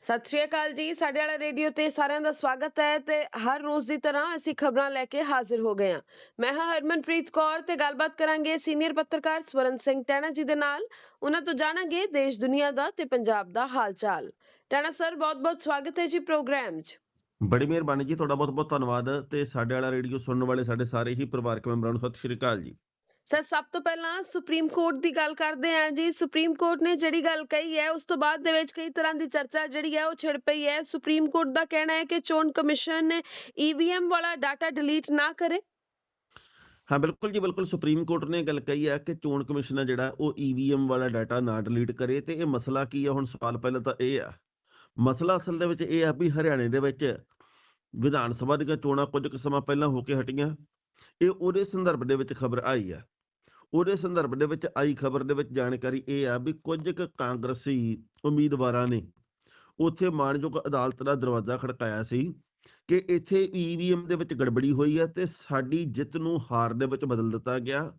ਸਤਿ ਸ਼੍ਰੀ ਅਕਾਲ ਜੀ। ਸਾਡੇ ਵਾਲਾ ਰੇਡੀਓ ਤੇ ਸਾਰਿਆਂ ਦਾ ਸਵਾਗਤ ਹੈ ਤੇ ਹਰ ਰੋਜ਼ ਦੀ ਤਰ੍ਹਾਂ ਅਸੀਂ ਖਬਰਾਂ ਲੈ ਕੇ ਹਾਜ਼ਰ ਹੋ ਗਏ ਹਾਂ। ਮੈਂ ਹਾਂ ਹਰਮਨਪ੍ਰੀਤ ਕੌਰ ਤੇ ਗੱਲਬਾਤ ਕਰਾਂਗੇ ਸੀਨੀਅਰ ਪੱਤਰਕਾਰ ਸਵਰਨ ਸਿੰਘ ਟੈਣਾ ਜੀ ਦੇ ਨਾਲ। ਉਹਨਾਂ ਤੋਂ ਜਾਣਾਂਗੇ ਦੇਸ਼, ਦੁਨੀਆ ਦਾ ਤੇ ਪੰਜਾਬ ਦਾ ਹਾਲ ਚਾਲ ਟੈਣਾ ਸਰ, ਬਹੁਤ-ਬਹੁਤ ਸਵਾਗਤ ਹੈ ਜੀ ਪ੍ਰੋਗਰਾਮ 'ਚ। ਬੜੀ ਮਿਹਰਬਾਨੀ ਜੀ। ਤੁਹਾਡਾ ਬਹੁਤ ਬਹੁਤ ਧੰਨਵਾਦ ਤੇ ਸਾਡੇ ਵਾਲਾ ਰੇਡੀਓ ਸੁਣਨ ਵਾਲੇ ਸਾਡੇ ਸਾਰੇ ਹੀ ਪਰਿਵਾਰਕ ਮੈਂਬਰਾਂ ਨੂੰ ਸਤਿ ਸ਼੍ਰੀ ਅਕਾਲ ਜੀ। ਸਰ, ਸਭ ਤੋਂ ਪਹਿਲਾਂ ਸੁਪਰੀਮ ਕੋਰਟ ਦੀ ਗੱਲ ਕਰਦੇ ਹਾਂ ਜੀ। ਸੁਪਰੀਮ ਕੋਰਟ ਨੇ ਜਿਹੜੀ ਗੱਲ ਕਹੀ ਹੈ, ਉਸ ਤੋਂ ਬਾਅਦ ਦੇ ਵਿੱਚ ਕਈ ਤਰ੍ਹਾਂ ਦੀ ਚਰਚਾ ਜਿਹੜੀ ਹੈ, ਉਹ ਛਿੜ ਪਈ ਹੈ। ਸੁਪਰੀਮ ਕੋਰਟ ਦਾ ਕਹਿਣਾ ਹੈ ਕਿ ਚੋਣ ਕਮਿਸ਼ਨ ਈਵੀਐਮ ਵਾਲਾ ਡਾਟਾ ਡਿਲੀਟ ਨਾ ਕਰੇ। ਹਾਂ, ਬਿਲਕੁਲ ਜੀ, ਬਿਲਕੁਲ ਸੁਪਰੀਮ ਕੋਰਟ ਨੇ ਗੱਲ ਕਹੀ ਹੈ ਕਿ ਚੋਣ ਕਮਿਸ਼ਨ ਹੈ ਜਿਹੜਾ, ਉਹ ਈਵੀਐਮ ਵਾਲਾ ਡਾਟਾ ਨਾ ਡਿਲੀਟ ਕਰੇ ਤੇ ਇਹ ਮਸਲਾ ਕੀ ਹੈ? ਹੁਣ ਸਵਾਲ ਪਹਿਲਾਂ ਤਾਂ ਇਹ ਆ। ਮਸਲਾ ਅਸਲ ਦੇ ਵਿੱਚ ਇਹ ਆ ਵੀ ਹਰਿਆਣੇ ਦੇ ਵਿੱਚ ਵਿਧਾਨ ਸਭਾ ਦੀਆਂ ਚੋਣਾਂ ਕੁਝ ਕੁ ਸਮਾਂ ਪਹਿਲਾਂ ਹੋ ਕੇ ਹਟੀਆਂ। ਇਹ ਉਹਦੇ ਸੰਦਰਭ ਦੇ ਵਿੱਚ ਖਬਰ ਆਈ ਆ। ਉਹਦੇ ਸੰਦਰਭ ਦੇ ਵਿੱਚ ਆਈ ਖਬਰ ਦੇ ਵਿੱਚ ਜਾਣਕਾਰੀ ਇਹ ਆ ਵੀ ਕੁਝ ਕੁ ਕਾਂਗਰਸੀ ਉਮੀਦਵਾਰਾਂ ਨੇ ਉੱਥੇ ਮਾਨਯੋਗ ਅਦਾਲਤ ਦਾ ਦਰਵਾਜ਼ਾ ਖੜਕਾਇਆ ਸੀ ਕਿ ਇੱਥੇ ਈਵੀਐਮ ਦੇ ਵਿੱਚ ਗੜਬੜੀ ਹੋਈ ਹੈ ਤੇ ਸਾਡੀ ਜਿੱਤ ਨੂੰ ਹਾਰ ਦੇ ਵਿੱਚ ਬਦਲ ਦਿੱਤਾ ਗਿਆ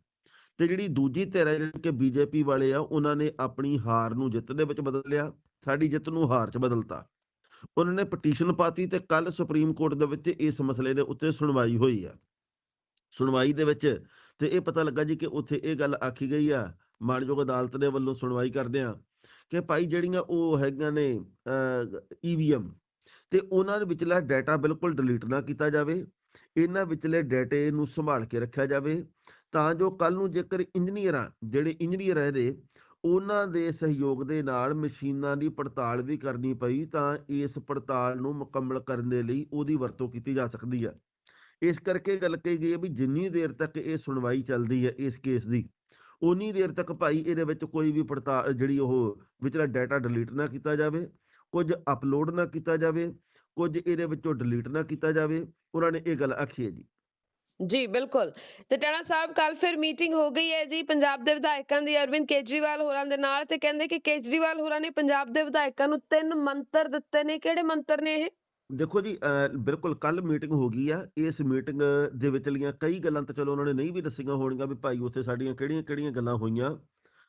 ਤੇ ਜਿਹੜੀ ਦੂਜੀ ਧਿਰ ਹੈ ਜਿਹੜੀ ਕਿ ਬੀਜੇਪੀ ਵਾਲੇ ਆ, ਉਹਨਾਂ ਨੇ ਆਪਣੀ ਹਾਰ ਨੂੰ ਜਿੱਤ ਦੇ ਵਿੱਚ ਬਦਲ ਲਿਆ ਸਾਡੀ ਜਿੱਤ ਨੂੰ ਹਾਰ 'ਚ ਬਦਲਤਾ। ਉਹਨਾਂ ਨੇ ਪਟੀਸ਼ਨ ਪਾਤੀ ਤੇ ਕੱਲ ਸੁਪਰੀਮ ਕੋਰਟ ਦੇ ਵਿੱਚ ਇਸ ਮਸਲੇ ਦੇ ਉੱਤੇ ਸੁਣਵਾਈ ਹੋਈ ਆ। ਸੁਣਵਾਈ ਦੇ ਵਿੱਚ ਤੇ ਇਹ ਪਤਾ ਲੱਗਾ ਜੀ ਕਿ ਉੱਥੇ ਇਹ ਗੱਲ ਆਖੀ ਗਈ ਆ, ਮਾਨਯੋਗ ਅਦਾਲਤ ਦੇ ਵੱਲੋਂ ਸੁਣਵਾਈ ਕਰਦੇ ਆ ਕਿ ਭਾਈ ਜਿਹੜੀਆਂ ਉਹ ਹੈਗੀਆਂ ਨੇ ਈਵੀਐਮ ਤੇ ਉਹਨਾਂ ਦੇ ਵਿਚਲਾ ਡਾਟਾ ਬਿਲਕੁਲ ਡਿਲੀਟ ਨਾ ਕੀਤਾ ਜਾਵੇ, ਇਹਨਾਂ ਵਿਚਲੇ ਡਾਟੇ ਨੂੰ ਸੰਭਾਲ ਕੇ ਰੱਖਿਆ ਜਾਵੇ, ਤਾਂ ਜੋ ਕੱਲ ਨੂੰ ਜੇਕਰ ਇੰਜੀਨੀਅਰਾਂ, ਜਿਹੜੇ ਇੰਜੀਨੀਅਰ ਹੈ ਉਹਨਾਂ ਦੇ ਸਹਿਯੋਗ ਦੇ ਨਾਲ ਮਸ਼ੀਨਾਂ ਦੀ ਪੜਤਾਲ ਵੀ ਕਰਨੀ ਪਈ, ਤਾਂ ਇਸ ਪੜਤਾਲ ਨੂੰ ਮੁਕੰਮਲ ਕਰਨ ਦੇ ਲਈ ਉਹਦੀ ਵਰਤੋਂ ਕੀਤੀ ਜਾ ਸਕਦੀ ਹੈ ਇਸ ਕਰਕੇ ਗੱਲ ਕਹੀ ਗਈ ਹੈ ਵੀ ਜਿੰਨੀ ਦੇਰ ਤੱਕ ਇਹ ਸੁਣਵਾਈ ਚੱਲਦੀ ਹੈ ਇਸ ਕੇਸ ਦੀ ਉਨੀ ਦੇਰ ਤੱਕ ਭਾਈ ਇਹਦੇ ਵਿੱਚ ਕੋਈ ਵੀ ਪੜਤਾਲ ਜਿਹੜੀ ਉਹ ਵਿਚਲਾ ਡਾਟਾ ਡਿਲੀਟ ਨਾ ਕੀਤਾ ਜਾਵੇ, ਕੁਝ ਅਪਲੋਡ ਨਾ ਕੀਤਾ ਜਾਵੇ, ਕੁਝ ਇਹਦੇ ਵਿੱਚੋਂ ਡਿਲੀਟ ਨਾ ਕੀਤਾ ਜਾਵੇ, ਉਹਨਾਂ ਨੇ ਇਹ ਗੱਲ ਆਖੀ ਹੈ ਜੀ। ਜੀ, ਬਿਲਕੁਲ। ਤੇ ਟੈਣਾ ਸਾਹਿਬ ਕੱਲ ਫਿਰ ਮੀਟਿੰਗ ਹੋ ਗਈ ਹੈ ਜੀ ਪੰਜਾਬ ਦੇ ਵਿਧਾਇਕਾਂ ਦੀ, ਅਰਵਿੰਦ ਕੇਜਰੀਵਾਲ ਹੋਰਾਂ ਦੇ ਨਾਲ ਤੇ ਕਹਿੰਦੇ ਕਿ ਕੇਜਰੀਵਾਲ ਹੋਰਾਂ ਨੇ ਪੰਜਾਬ ਦੇ ਵਿਧਾਇਕਾਂ ਨੂੰ ਤਿੰਨ ਮੰਤਰ ਦਿੱਤੇ ਨੇ, ਕਿਹੜੇ ਮੰਤਰ ਨੇ ਇਹ? ਦੇਖੋ ਜੀ ਬਿਲਕੁਲ ਕੱਲ ਮੀਟਿੰਗ ਹੋ ਗਈ ਆ, ਇਸ ਮੀਟਿੰਗ ਦੇ ਵਿਚਲੀਆਂ ਕਈ ਗੱਲਾਂ ਤਾਂ ਚਲੋ ਉਹਨਾਂ ਨੇ ਨਹੀਂ ਵੀ ਦੱਸੀਆਂ ਹੋਣਗੀਆਂ ਵੀ ਭਾਈ ਉੱਥੇ ਸਾਡੀਆਂ ਕਿਹੜੀਆਂ ਕਿਹੜੀਆਂ ਗੱਲਾਂ ਹੋਈਆਂ,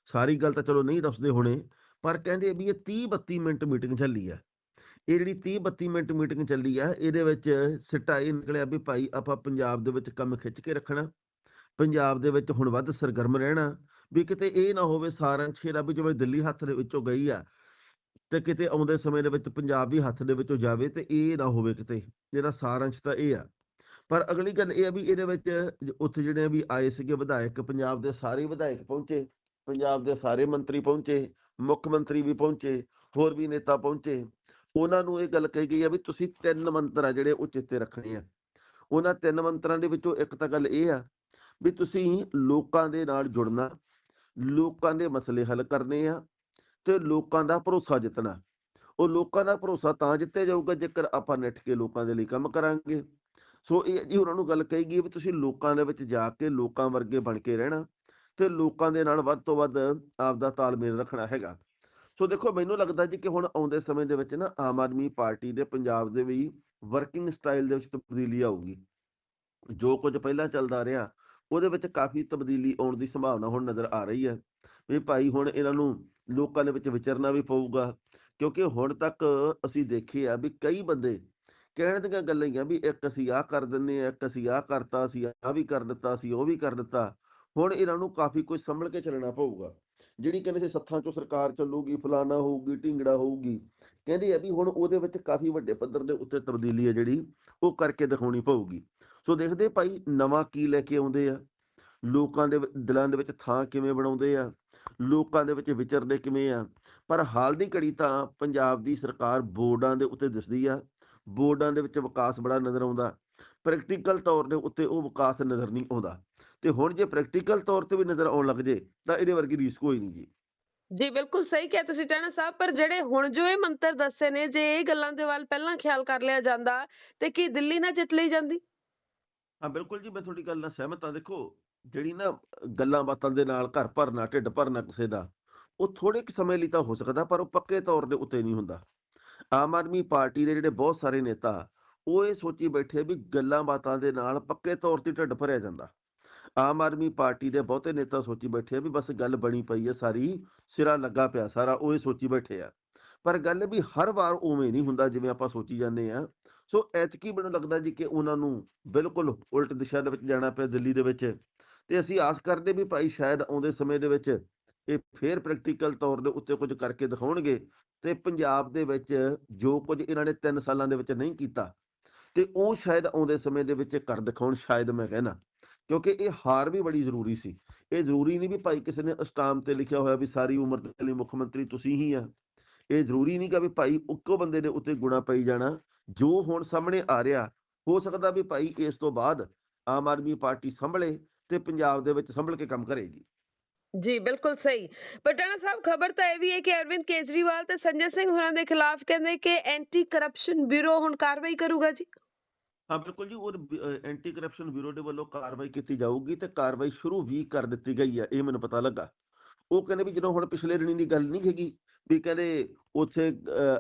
ਸਾਰੀ ਗੱਲ ਤਾਂ ਚਲੋ ਨਹੀਂ ਦੱਸਦੇ ਹੋਣੇ, ਪਰ ਕਹਿੰਦੇ ਵੀ ਇਹ 30 32 ਮਿੰਟ ਮੀਟਿੰਗ ਚੱਲੀ ਆ। ਇਹ ਜਿਹੜੀ 30 32 ਮਿੰਟ ਮੀਟਿੰਗ ਚੱਲੀ ਆ, ਇਹਦੇ ਵਿੱਚ ਸਿੱਟਾ ਇਹ ਨਿਕਲਿਆ ਵੀ ਭਾਈ ਆਪਾਂ ਪੰਜਾਬ ਦੇ ਵਿੱਚ ਕੰਮ ਖਿੱਚ ਕੇ ਰੱਖਣਾ, ਪੰਜਾਬ ਦੇ ਵਿੱਚ ਹੁਣ ਵੱਧ ਸਰਗਰਮ ਰਹਿਣਾ, ਵੀ ਕਿਤੇ ਇਹ ਨਾ ਹੋਵੇ ਸਾਰੰਸ਼ ਛੇਰਾ ਵੀ ਜਿਵੇਂ ਦਿੱਲੀ ਹੱਥ ਦੇ ਵਿੱਚੋਂ ਗਈ ਆ ਤੇ ਕਿਤੇ ਆਉਂਦੇ ਸਮੇਂ ਦੇ ਵਿੱਚ ਪੰਜਾਬ ਵੀ ਹੱਥ ਦੇ ਵਿੱਚੋਂ ਜਾਵੇ ਤੇ ਇਹ ਨਾ ਹੋਵੇ ਕਿਤੇ, ਜਿਹੜਾ ਸਾਰੰਸ਼ ਤਾਂ ਇਹ ਆ। ਪਰ ਅਗਲੀ ਗੱਲ ਇਹ ਆ ਵੀ ਇਹਦੇ ਵਿੱਚ ਉੱਥੇ ਜਿਹੜੇ ਵੀ ਆਏ ਸੀਗੇ ਵਿਧਾਇਕ, ਪੰਜਾਬ ਦੇ ਸਾਰੇ ਵਿਧਾਇਕ ਪਹੁੰਚੇ, ਪੰਜਾਬ ਦੇ ਸਾਰੇ ਮੰਤਰੀ ਪਹੁੰਚੇ, ਮੁੱਖ ਮੰਤਰੀ ਵੀ ਪਹੁੰਚੇ, ਹੋਰ ਵੀ ਨੇਤਾ ਪਹੁੰਚੇ। ਉਹਨਾਂ ਨੂੰ ਇਹ ਗੱਲ ਕਹੀ ਗਈ ਆ ਵੀ ਤੁਸੀਂ ਤਿੰਨ ਮੰਤਰ ਆ ਜਿਹੜੇ ਉਹ ਚਿੱਤੇ ਰੱਖਣੇ ਆ। ਉਹਨਾਂ ਤਿੰਨ ਮੰਤਰਾਂ ਦੇ ਵਿੱਚੋਂ ਇੱਕ ਤਾਂ ਗੱਲ ਇਹ ਆ ਵੀ ਤੁਸੀਂ ਲੋਕਾਂ ਦੇ ਨਾਲ ਜੁੜਨਾ, ਲੋਕਾਂ ਦੇ ਮਸਲੇ ਹੱਲ ਕਰਨੇ ਆ ਤੇ ਲੋਕਾਂ ਦਾ ਭਰੋਸਾ ਜਿੱਤਣਾ। ਉਹ ਲੋਕਾਂ ਦਾ ਭਰੋਸਾ ਤਾਂ ਜਿੱਤੇ ਜਾਊਗਾ ਜੇਕਰ ਆਪਾਂ ਨਿੱਠ ਕੇ ਲੋਕਾਂ ਦੇ ਲਈ ਕੰਮ ਕਰਾਂਗੇ। ਸੋ ਇਹ ਜੀ ਉਹਨਾਂ ਨੂੰ ਗੱਲ ਕਹੀ ਗਈ ਵੀ ਤੁਸੀਂ ਲੋਕਾਂ ਦੇ ਵਿੱਚ ਜਾ ਕੇ ਲੋਕਾਂ ਵਰਗੇ ਬਣ ਕੇ ਰਹਿਣਾ ਤੇ ਲੋਕਾਂ ਦੇ ਨਾਲ ਵੱਧ ਤੋਂ ਵੱਧ ਆਪਦਾ ਤਾਲਮੇਲ ਰੱਖਣਾ ਹੈਗਾ। ਸੋ ਦੇਖੋ, ਮੈਨੂੰ ਲੱਗਦਾ ਜੀ ਕਿ ਹੁਣ ਆਉਂਦੇ ਸਮੇਂ ਦੇ ਵਿੱਚ ਨਾ ਆਮ ਆਦਮੀ ਪਾਰਟੀ ਦੇ ਪੰਜਾਬ ਦੇ ਵੀ ਵਰਕਿੰਗ ਸਟਾਈਲ ਦੇ ਵਿੱਚ ਤਬਦੀਲੀ ਆਊਗੀ। ਜੋ ਕੁਝ ਪਹਿਲਾਂ ਚੱਲਦਾ ਰਿਹਾ, ਉਹਦੇ ਵਿੱਚ ਕਾਫੀ ਤਬਦੀਲੀ ਆਉਣ ਦੀ ਸੰਭਾਵਨਾ ਹੁਣ ਨਜ਼ਰ ਆ ਰਹੀ ਹੈ। ਵੀ ਭਾਈ ਹੁਣ ਇਹਨਾਂ ਨੂੰ ਲੋਕਾਂ ਦੇ ਵਿੱਚ ਵਿਚਰਨਾ ਵੀ ਪਊਗਾ। ਕਿਉਂਕਿ ਹੁਣ ਤੱਕ ਅਸੀਂ ਦੇਖੇ ਆ ਵੀ ਕਈ ਬੰਦੇ ਕਹਿਣ ਦੀਆਂ ਗੱਲਾਂ ਹੀ ਆ ਵੀ ਇੱਕ ਅਸੀਂ ਆਹ ਕਰ ਦਿੰਨੇ ਆ, ਇੱਕ ਅਸੀਂ ਆਹ ਕਰਤਾ ਸੀ ਆਹ ਵੀ ਕਰ ਦਿੱਤਾ ਸੀ ਉਹ ਵੀ ਕਰ ਦਿੱਤਾ। ਹੁਣ ਇਹਨਾਂ ਨੂੰ ਕਾਫੀ ਕੁਝ ਸੰਭਲ ਕੇ ਚੱਲਣਾ ਪਊਗਾ। ਜਿਹੜੀ ਕਹਿੰਦੇ ਸੀ ਸੱਥਾਂ ਚੋਂ ਸਰਕਾਰ ਚੱਲੂਗੀ, ਫਲਾਣਾ ਹੋਊਗੀ, ਢਿੰਗੜਾ ਹੋਊਗੀ, ਕਹਿੰਦੇ ਆ ਵੀ ਹੁਣ ਉਹਦੇ ਵਿੱਚ ਕਾਫੀ ਵੱਡੇ ਪੱਧਰ ਦੇ ਉੱਤੇ ਤਬਦੀਲੀ ਹੈ ਜਿਹੜੀ, ਉਹ ਕਰਕੇ ਦਿਖਾਉਣੀ ਪਊਗੀ। ਸੋ ਦੇਖਦੇ ਭਾਈ ਨਵਾਂ ਕੀ ਲੈ ਕੇ ਆਉਂਦੇ ਆ, ਲੋਕਾਂ ਦੇ ਦਿਲਾਂ ਦੇ ਵਿੱਚ ਥਾਂ ਕਿਵੇਂ ਬਣਾਉਂਦੇ ਆ ਲੋਕਾਂ ਦੇ ਵਿੱਚ ਵਿਚਰਦੇ ਕਿਵੇਂ ਆ? ਪਰ ਹਾਲ ਦੀ ਘੜੀ ਤਾਂ ਪੰਜਾਬ ਦੀ ਸਰਕਾਰ ਬੋਰਡਾਂ ਦੇ ਉੱਤੇ ਦਿਸਦੀ ਆ। ਬੋਰਡਾਂ ਦੇ ਵਿੱਚ ਵਿਕਾਸ ਬੜਾ ਨਜ਼ਰ ਆਉਂਦਾ। ਪ੍ਰੈਕਟੀਕਲ ਤੌਰ ਦੇ ਉੱਤੇ ਉਹ ਵਿਕਾਸ ਨਜ਼ਰ ਨਹੀਂ ਆਉਂਦਾ। ਤੇ ਹੁਣ ਜੇ ਪ੍ਰੈਕਟੀਕਲ ਤੌਰ ਤੇ ਵੀ ਨਜ਼ਰ ਆਉਣ ਲੱਗ ਜੇ ਤਾਂ ਇਹਦੇ ਵਰਗੀ ਰੀਸ ਕੋਈ ਨਹੀਂ ਜੀ। ਜੀ ਬਿਲਕੁਲ ਸਹੀ ਕਿਹਾ ਤੁਸੀਂ ਟੈਣਾ ਸਾਹਿਬ ਪਰ ਜਿਹੜੇ ਹੁਣ ਜੋ ਇਹ ਮੰਤਰ ਦੱਸੇ ਨੇ ਜੇ ਇਹ ਗੱਲਾਂ ਦੇ ਵੱਲ ਪਹਿਲਾਂ ਖਿਆਲ ਕਰ ਲਿਆ ਜਾਂਦਾ ਤੇ ਕੀ ਦਿੱਲੀ ਨਾ ਜਿੱਤ ਲਈ ਜਾਂਦੀ? ਹਾਂ ਬਿਲਕੁਲ ਜੀ ਮੈਂ ਤੁਹਾਡੀ ਗੱਲ ਨਾਲ ਸਹਿਮਤ ਹਾਂ। ਦੇਖੋ ਜਿਹੜੀ ਨਾ ਗੱਲਾਂ ਬਾਤਾਂ ਦੇ ਨਾਲ ਘਰ ਭਰਨਾ, ਢਿੱਡ ਭਰਨਾ ਕਿਸੇ ਦਾ, ਉਹ ਥੋੜੇ ਕੁ ਸਮੇਂ ਲਈ ਤਾਂ ਹੋ ਸਕਦਾ, ਪਰ ਉਹ ਪੱਕੇ ਤੌਰ ਦੇ ਉੱਤੇ ਨਹੀਂ ਹੁੰਦਾ। ਆਮ ਆਦਮੀ ਪਾਰਟੀ ਦੇ ਜਿਹੜੇ ਬਹੁਤ ਸਾਰੇ ਨੇਤਾ, ਉਹ ਇਹ ਸੋਚੀ ਬੈਠੇ ਵੀ ਗੱਲਾਂ ਬਾਤਾਂ ਦੇ ਨਾਲ ਪੱਕੇ ਤੌਰ ਤੇ ਢਿੱਡ ਭਰਿਆ ਜਾਂਦਾ। ਆਮ ਆਦਮੀ ਪਾਰਟੀ ਦੇ ਬਹੁਤੇ ਨੇਤਾ ਸੋਚੀ ਬੈਠੇ ਆ ਵੀ ਬਸ ਗੱਲ ਬਣੀ ਪਈ ਹੈ ਸਾਰੀ ਸਿਰਾ ਲੱਗਾ ਪਿਆ ਸਾਰਾ, ਉਹ ਇਹ ਸੋਚੀ ਬੈਠੇ ਆ। ਪਰ ਗੱਲ ਵੀ ਹਰ ਵਾਰ ਉਵੇਂ ਨਹੀਂ ਹੁੰਦਾ ਜਿਵੇਂ ਆਪਾਂ ਸੋਚੀ ਜਾਂਦੇ ਆ। ਸੋ ਐਤਕੀ ਮੈਨੂੰ ਲੱਗਦਾ ਜੀ ਕਿ ਉਹਨਾਂ ਨੂੰ ਬਿਲਕੁਲ ਉਲਟ ਦਿਸ਼ਾ ਦੇ ਵਿੱਚ ਜਾਣਾ ਪਿਆ, ਦਿੱਲੀ ਦੇ ਵਿੱਚ। ਤੇ ਅਸੀਂ ਆਸ ਕਰਦੇ ਵੀ ਭਾਈ ਸ਼ਾਇਦ ਆਉਂਦੇ ਸਮੇਂ ਦੇ ਵਿੱਚ ਇਹ ਫੇਰ ਪ੍ਰੈਕਟੀਕਲ ਤੌਰ ਦੇ ਉੱਤੇ ਕੁਝ ਕਰਕੇ ਦਿਖਾਉਣਗੇ ਤੇ ਪੰਜਾਬ ਦੇ ਵਿੱਚ ਜੋ ਕੁਝ ਇਹਨਾਂ ਨੇ 3 ਸਾਲਾਂ ਦੇ ਵਿੱਚ ਨਹੀਂ ਕੀਤਾ ਤੇ ਉਹ ਸ਼ਾਇਦ ਆਉਂਦੇ ਸਮੇਂ ਦੇ ਵਿੱਚ ਕਰ ਦਿਖਾਉਣ ਸ਼ਾਇਦ ਮੈਂ ਕਹਿਣਾ, ਕਿਉਂਕਿ ਇਹ ਹਾਰ ਵੀ ਬੜੀ ਜ਼ਰੂਰੀ ਸੀ। ਇਹ ਜ਼ਰੂਰੀ ਨਹੀਂ ਵੀ ਭਾਈ ਕਿਸੇ ਨੇ ਅਸਟਾਮ ਤੇ ਲਿਖਿਆ ਹੋਇਆ ਵੀ ਸਾਰੀ ਉਮਰ ਦੇ ਲਈ ਮੁੱਖ ਮੰਤਰੀ ਤੁਸੀਂ ਹੀ ਆ। ਇਹ ਜ਼ਰੂਰੀ ਨਹੀਂ ਕਿ ਵੀ ਭਾਈ ਇੱਕੋ ਬੰਦੇ ਦੇ ਉੱਤੇ ਗੁਣਾ ਪਈ ਜਾਣਾ, ਜੋ ਹੁਣ ਸਾਹਮਣੇ ਆ ਰਿਹਾ, ਹੋ ਸਕਦਾ ਵੀ ਭਾਈ ਇਸ ਤੋਂ ਬਾਅਦ ਆਮ ਆਦਮੀ ਪਾਰਟੀ ਸੰਭਲੇ ਤੇ ਪੰਜਾਬ ਦੇ ਵਿੱਚ ਸੰਭਲ ਕੇ ਕੰਮ ਕਰੇਗੀ। ਜੀ ਬਿਲਕੁਲ ਸਹੀ। ਪਟਾਣਾ ਸਾਹਿਬ ਖਬਰ ਤਾਂ ਇਹ ਵੀ ਹੈ ਕਿ ਅਰਵਿੰਦ ਕੇਜਰੀਵਾਲ ਤੇ ਸੰਜੇ ਸਿੰਘ ਹੋਰਾਂ ਦੇ ਖਿਲਾਫ ਕਹਿੰਦੇ ਕਿ ਐਂਟੀ ਕਰਪਸ਼ਨ ਬਿਊਰੋ ਹੁਣ ਕਾਰਵਾਈ ਕਰੂਗਾ ਜੀ। ਹਾਂ ਬਿਲਕੁਲ ਜੀ ਉਹ ਐਂਟੀ ਕਰਪਸ਼ਨ ਬਿਊਰੋ ਦੇ ਵੱਲੋਂ ਕਾਰਵਾਈ ਕੀਤੀ ਜਾਊਗੀ ਤੇ ਕਾਰਵਾਈ ਸ਼ੁਰੂ ਵੀ ਕਰ ਦਿੱਤੀ ਗਈ ਆ ਇਹ ਮੈਨੂੰ ਪਤਾ ਲੱਗਾ। ਉਹ ਕਹਿੰਦੇ ਵੀ ਜਦੋਂ ਹੁਣ ਪਿਛਲੇ ਦਿਨੀ ਦੀ ਗੱਲ ਨਹੀਂ ਹੈਗੀ ਵੀ ਕਹਿੰਦੇ ਉੱਥੇ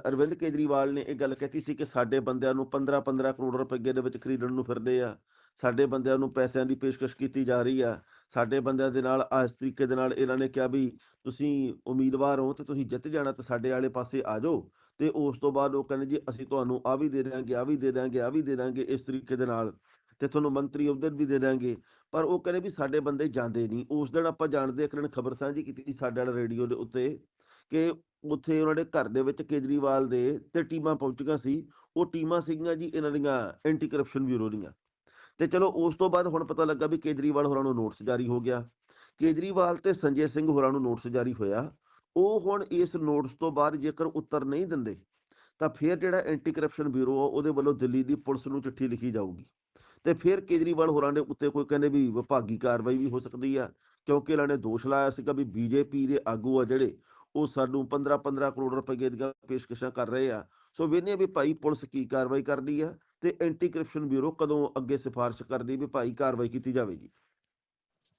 ਅਰਵਿੰਦ ਕੇਜਰੀਵਾਲ ਨੇ ਇਹ ਗੱਲ ਕਹਿਤੀ ਸੀ ਕਿ ਸਾਡੇ ਬੰਦਿਆਂ ਨੂੰ 15-15 ਕਰੋੜ ਰੁਪਏ ਦੇ ਵਿੱਚ ਖਰੀਦਣ ਨੂੰ ਫਿਰਦੇ ਆ। ਸਾਡੇ ਬੰਦਿਆਂ ਨੂੰ ਪੈਸਿਆਂ ਦੀ ਪੇਸ਼ਕਸ਼ ਕੀਤੀ ਜਾ ਰਹੀ ਆ। ਸਾਡੇ ਬੰਦਿਆਂ ਦੇ ਨਾਲ, ਇਸ ਤਰੀਕੇ ਦੇ ਨਾਲ ਇਹਨਾਂ ਨੇ ਕਿਹਾ ਵੀ ਤੁਸੀਂ ਉਮੀਦਵਾਰ ਹੋ ਤੇ ਤੁਸੀਂ ਜਿੱਤ ਜਾਣਾ ਤੇ ਸਾਡੇ ਵਾਲੇ ਪਾਸੇ ਆ ਜਾਓ। ਤੇ ਉਸ ਤੋਂ ਬਾਅਦ ਉਹ ਕਹਿੰਦੇ ਜੀ, ਅਸੀਂ ਤੁਹਾਨੂੰ ਆ ਵੀ ਦੇ ਦਿਆਂਗੇ ਆ ਵੀ ਦੇ ਦਿਆਂਗੇ ਆ ਵੀ ਦੇ ਦਾਂਗੇ ਇਸ ਤਰੀਕੇ ਦੇ ਨਾਲ ਤੇ ਤੁਹਾਨੂੰ ਮੰਤਰੀ ਅਹੁਦੇ ਵੀ ਦੇ ਦਿਆਂਗੇ। ਪਰ ਉਹ ਕਹਿੰਦੇ ਵੀ ਸਾਡੇ ਬੰਦੇ ਜਾਂਦੇ ਨਹੀਂ। ਉਸ ਦਿਨ ਆਪਾਂ ਜਾਣਦੇ ਇੱਕ ਦਿਨ ਖਬਰ ਸਾਂਝੀ ਕੀਤੀ ਸੀ ਸਾਡੇ ਵਾਲੇ ਰੇਡੀਓ ਦੇ ਉੱਤੇ ਕਿ ਉੱਥੇ ਉਹਨਾਂ ਦੇ ਘਰ ਦੇ ਵਿੱਚ ਕੇਜਰੀਵਾਲ ਦੇ ਤੇ ਟੀਮਾਂ ਪਹੁੰਚੀਆਂ ਸੀ। ਉਹ ਟੀਮਾਂ ਸੀਗੀਆਂ ਜੀ ਇਹਨਾਂ ਦੀਆਂ ਐਂਟੀ ਕਰਪਸ਼ਨ ਬਿਊਰੋ ਦੀਆਂ। ਤੇ ਚਲੋ ਉਸ ਤੋਂ ਬਾਅਦ ਹੁਣ ਪਤਾ ਲੱਗਾ ਵੀ ਕੇਜਰੀਵਾਲ ਹੋਰਾਂ ਨੂੰ ਨੋਟਿਸ ਜਾਰੀ ਹੋ ਗਿਆ। ਕੇਜਰੀਵਾਲ ਤੇ ਸੰਜੇ ਸਿੰਘ ਹੋਰਾਂ ਨੂੰ ਨੋਟਿਸ ਜਾਰੀ ਹੋਇਆ। ਉਹ ਹੁਣ ਇਸ ਨੋਟਿਸ ਤੋਂ ਬਾਅਦ ਜੇਕਰ ਉੱਤਰ ਨਹੀਂ ਦਿੰਦੇ, ਤਾਂ ਫਿਰ ਜਿਹੜਾ ਐਂਟੀ ਕਰਪਸ਼ਨ ਬਿਊਰੋ ਆ, ਉਹਦੇ ਵੱਲੋਂ ਦਿੱਲੀ ਦੀ ਪੁਲਿਸ ਨੂੰ ਚਿੱਠੀ ਲਿਖੀ ਜਾਊਗੀ। ਤੇ ਫਿਰ ਕੇਜਰੀਵਾਲ ਹੋਰਾਂ ਦੇ ਉੱਤੇ ਕੋਈ ਕਹਿੰਦੇ ਵੀ ਵਿਭਾਗੀ ਕਾਰਵਾਈ ਵੀ ਹੋ ਸਕਦੀ ਆ, ਕਿਉਂਕਿ ਇਹਨਾਂ ਨੇ ਦੋਸ਼ ਲਾਇਆ ਸੀਗਾ ਵੀ ਬੀਜੇਪੀ ਦੇ ਆਗੂ ਆ ਜਿਹੜੇ, ਉਹ ਸਾਨੂੰ 15-15 ਕਰੋੜ ਰੁਪਏ ਦੀਆਂ ਪੇਸ਼ਕਸ਼ਾਂ ਕਰ ਰਹੇ ਆ। ਸੋ ਵੇਨੇ ਵੀ ਭਾਈ ਪੁਲਿਸ ਕੀ ਕਾਰਵਾਈ ਕਰਦੀ ਆ। ਤੇ ਐਂਟੀ ਕਰਪਸ਼ਨ ਬਿਊਰੋ ਕਦੋਂ ਅੱਗੇ ਸਿਫਾਰਿਸ਼ ਕਰਦੀ ਵੀ ਭਾਈ ਕਾਰਵਾਈ ਕੀਤੀ ਜਾਵੇਗੀ?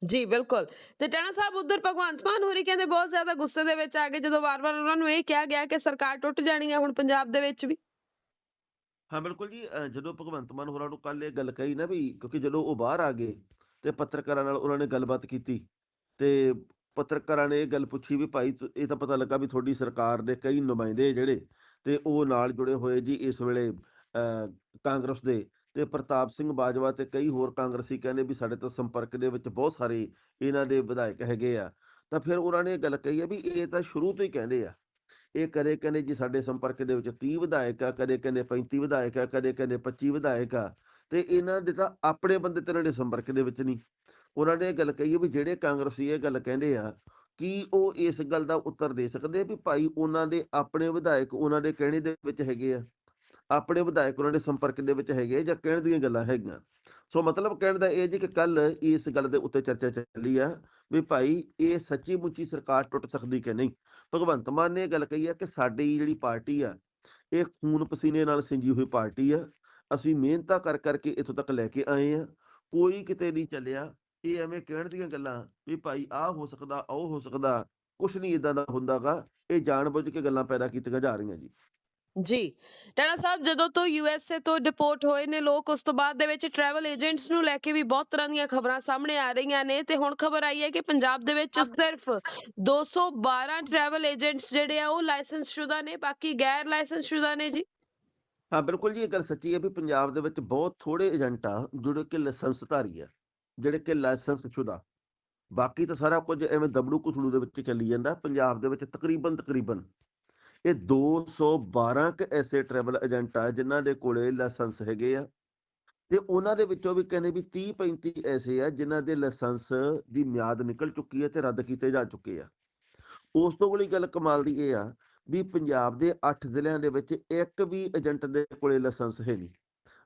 ਜੀ ਬਿਲਕੁਲ। ਤੇ ਟਾਣਾ ਸਾਹਿਬ ਉਧਰ ਭਗਵੰਤ ਮਾਨ ਹੋਰੀ ਕਹਿੰਦੇ ਬਹੁਤ ਜ਼ਿਆਦਾ ਗੁੱਸੇ ਦੇ ਵਿੱਚ ਆ ਗਏ ਜਦੋਂ ਵਾਰ-ਵਾਰ ਉਹਨਾਂ ਨੂੰ ਇਹ ਕਿਹਾ ਗਿਆ ਕਿ ਸਰਕਾਰ ਟੁੱਟ ਜਾਣੀ ਹੈ ਹੁਣ ਪੰਜਾਬ ਦੇ ਵਿੱਚ ਵੀ। ਹਾਂ ਬਿਲਕੁਲ ਜੀ। ਜਦੋਂ ਭਗਵੰਤ ਮਾਨ ਹੋਰਾਂ ਨੂੰ ਕੱਲ ਇਹ ਗੱਲ ਕਹੀ ਨਾ ਵੀ ਕਿਉਂਕਿ ਜਦੋਂ ਉਹ ਬਾਹਰ ਆ ਗਏ ਤੇ ਪੱਤਰਕਾਰਾਂ ਨਾਲ ਉਹਨਾਂ ਨੇ ਗੱਲਬਾਤ ਕੀਤੀ ਤੇ ਪੱਤਰਕਾਰਾਂ ਨੇ ਇਹ ਗੱਲ ਪੁੱਛੀ ਵੀ ਭਾਈ ਇਹ ਤਾਂ ਪਤਾ ਲੱਗਾ ਵੀ ਤੁਹਾਡੀ ਸਰਕਾਰ ਦੇ ਕਈ ਨੁਮਾਇੰਦੇ ਜਿਹੜੇ ਤੇ ਉਹ ਨਾਲ ਜੁੜੇ ਹੋਏ ਜੀ ਇਸ ਵੇਲੇ ਕਾਂਗਰਸ ਦੇ ਤੇ ਪ੍ਰਤਾਪ ਸਿੰਘ ਬਾਜਵਾ ਤੇ ਕਈ ਹੋਰ ਕਾਂਗਰਸੀ ਕਹਿੰਦੇ ਵੀ ਸਾਡੇ ਤਾਂ ਸੰਪਰਕ ਦੇ ਵਿੱਚ ਬਹੁਤ ਸਾਰੇ ਇਹਨਾਂ ਦੇ ਵਿਧਾਇਕ ਹੈਗੇ ਆ। ਤਾਂ ਫਿਰ ਉਹਨਾਂ ਨੇ ਇਹ ਗੱਲ ਕਹੀ ਹੈ ਵੀ ਇਹ ਤਾਂ ਸ਼ੁਰੂ ਤੋਂ ਹੀ ਕਹਿੰਦੇ ਆ। ਇਹ ਕਦੇ ਕਹਿੰਦੇ ਜੀ ਸਾਡੇ ਸੰਪਰਕ ਦੇ ਵਿੱਚ 30 ਵਿਧਾਇਕ ਆ, ਕਦੇ ਕਹਿੰਦੇ 35 ਵਿਧਾਇਕ ਆ, ਕਦੇ ਕਹਿੰਦੇ 25 ਵਿਧਾਇਕ ਆ। ਤੇ ਇਹਨਾਂ ਦੇ ਤਾਂ ਆਪਣੇ ਬੰਦੇ ਤੇ ਇਹਨਾਂ ਦੇ ਸੰਪਰਕ ਦੇ ਵਿੱਚ ਨਹੀਂ। ਉਹਨਾਂ ਨੇ ਇਹ ਗੱਲ ਕਹੀ ਹੈ ਵੀ ਜਿਹੜੇ ਕਾਂਗਰਸੀ ਇਹ ਗੱਲ ਕਹਿੰਦੇ ਆ, ਕਿ ਉਹ ਇਸ ਗੱਲ ਦਾ ਉੱਤਰ ਦੇ ਸਕਦੇ ਵੀ ਭਾਈ ਉਹਨਾਂ ਦੇ ਆਪਣੇ ਵਿਧਾਇਕ ਉਹਨਾਂ ਦੇ ਕਹਿਣੇ ਦੇ ਵਿੱਚ ਹੈਗੇ ਆ? ਆਪਣੇ ਵਿਧਾਇਕ ਉਹਨਾਂ ਦੇ ਸੰਪਰਕ ਦੇ ਵਿੱਚ ਹੈਗੇ ਆ ਜਾਂ ਕਹਿਣ ਦੀਆਂ ਗੱਲਾਂ ਹੈਗੀਆਂ। ਸੋ ਮਤਲਬ ਕਹਿਣ ਦਾ ਇਹ ਜੀ ਕਿ ਕੱਲ ਇਸ ਗੱਲ ਦੇ ਉੱਤੇ ਚਰਚਾ ਚੱਲੀ ਆ ਵੀ ਭਾਈ ਇਹ ਸੱਚੀ ਮੁੱਚੀ ਸਰਕਾਰ ਟੁੱਟ ਸਕਦੀ ਕਿ ਨਹੀਂ? ਭਗਵੰਤ ਮਾਨ ਨੇ ਇਹ ਗੱਲ ਕਹੀ ਆ ਕਿ ਸਾਡੀ ਜਿਹੜੀ ਪਾਰਟੀ ਆ, ਇਹ ਖੂਨ ਪਸੀਨੇ ਨਾਲ ਸਿੰਜੀ ਹੋਈ ਪਾਰਟੀ ਆ। ਅਸੀਂ ਮਿਹਨਤਾਂ ਕਰ ਕਰਕੇ ਇੱਥੋਂ ਤੱਕ ਲੈ ਕੇ ਆਏ ਆ। ਕੋਈ ਕਿਤੇ ਨਹੀਂ ਚੱਲਿਆ। ਇਹ ਐਵੇਂ ਕਹਿਣ ਦੀਆਂ ਗੱਲਾਂ ਵੀ ਭਾਈ ਆਹ ਹੋ ਸਕਦਾ, ਉਹ ਹੋ ਸਕਦਾ, ਕੁਛ ਨਹੀਂ ਇਦਾਂ ਦਾ ਹੁੰਦਾਗਾ। ਇਹ ਜਾਣਬੁੱਝ ਕੇ ਗੱਲਾਂ ਪੈਦਾ ਕੀਤੀਆਂ ਜਾ ਰਹੀਆਂ ਜੀ। ਜੀ। ਟਾਣਾ ਸਾਹਿਬ ਜਦੋਂ ਤੋਂ ਯੂਐਸਏ ਤੋਂ ਡਿਪੋਰਟ ਹੋਏ ਨੇ ਲੋਕ ਉਸ ਤੋਂ ਬਾਅਦ ਦੇ ਵਿੱਚ ਟਰੈਵਲ ਏਜੰਟਸ ਨੂੰ ਲੈ ਕੇ ਵੀ ਬਹੁਤ ਤਰ੍ਹਾਂ ਦੀਆਂ ਖਬਰਾਂ ਸਾਹਮਣੇ ਆ ਰਹੀਆਂ ਨੇ ਤੇ ਹੁਣ ਖਬਰ ਆਈ ਹੈ ਕਿ ਪੰਜਾਬ ਦੇ ਵਿੱਚ ਸਿਰਫ 212 ਟਰੈਵਲ ਏਜੰਟਸ ਜਿਹੜੇ ਆ ਉਹ ਲਾਇਸੈਂਸ ਸ਼ੁਦਾ ਨੇ ਬਾਕੀ ਗੈਰ ਲਾਇਸੈਂਸ ਸ਼ੁਦਾ ਨੇ ਜੀ। ਹਾਂ ਬਿਲਕੁਲ ਜੀ ਇਹ ਗੱਲ ਸੱਚੀ ਹੈ ਵੀ ਪੰਜਾਬ ਦੇ ਵਿੱਚ ਬਹੁਤ ਥੋੜੇ ਏਜੰਟ ਆ ਜਿਹੜੇ ਕਿ ਲਾਇਸੈਂਸਧਾਰੀ ਆ ਜਿਹੜੇ ਕਿ ਲਾਇਸੈਂਸ ਸ਼ੁਦਾ ਬਾਕੀ ਤਾਂ ਸਾਰਾ ਕੁਝ ਐਵੇਂ ਦਬੜੂ ਕੁਸੜੂ ਦੇ ਵਿੱਚ ਚੱਲੀ ਜਾਂਦਾ ਪੰਜਾਬ ਦੇ ਵਿੱਚ ਤਕਰੀਬਨ ਤਕਰੀਬਨ ਇਹ 212 ਕ ਐਸੇ ਟਰੈਵਲ ਏਜੰਟ ਆ ਜਿਨ੍ਹਾਂ ਦੇ ਕੋਲੇ ਲਾਇਸੈਂਸ ਹੈਗੇ ਆ ਤੇ ਉਹਨਾਂ ਦੇ ਵਿੱਚੋਂ ਵੀ ਕਹਿੰਦੇ ਵੀ 30 35 ਐਸੇ ਆ ਜਿਨ੍ਹਾਂ ਦੇ ਲਾਇਸੈਂਸ ਦੀ ਮਿਆਦ ਨਿਕਲ ਚੁੱਕੀ ਹੈ ਤੇ ਰੱਦ ਕੀਤੇ ਜਾ ਚੁੱਕੇ ਆ। ਉਸ ਤੋਂ ਅਗਲੀ ਗੱਲ ਕਮਾਲ ਦੀ ਇਹ ਆ ਵੀ ਪੰਜਾਬ ਦੇ 8 ਜ਼ਿਲ੍ਹਿਆਂ ਦੇ ਵਿੱਚ ਇੱਕ ਵੀ ਏਜੰਟ ਦੇ ਕੋਲੇ ਲਾਇਸੈਂਸ ਹੈ ਨਹੀਂ।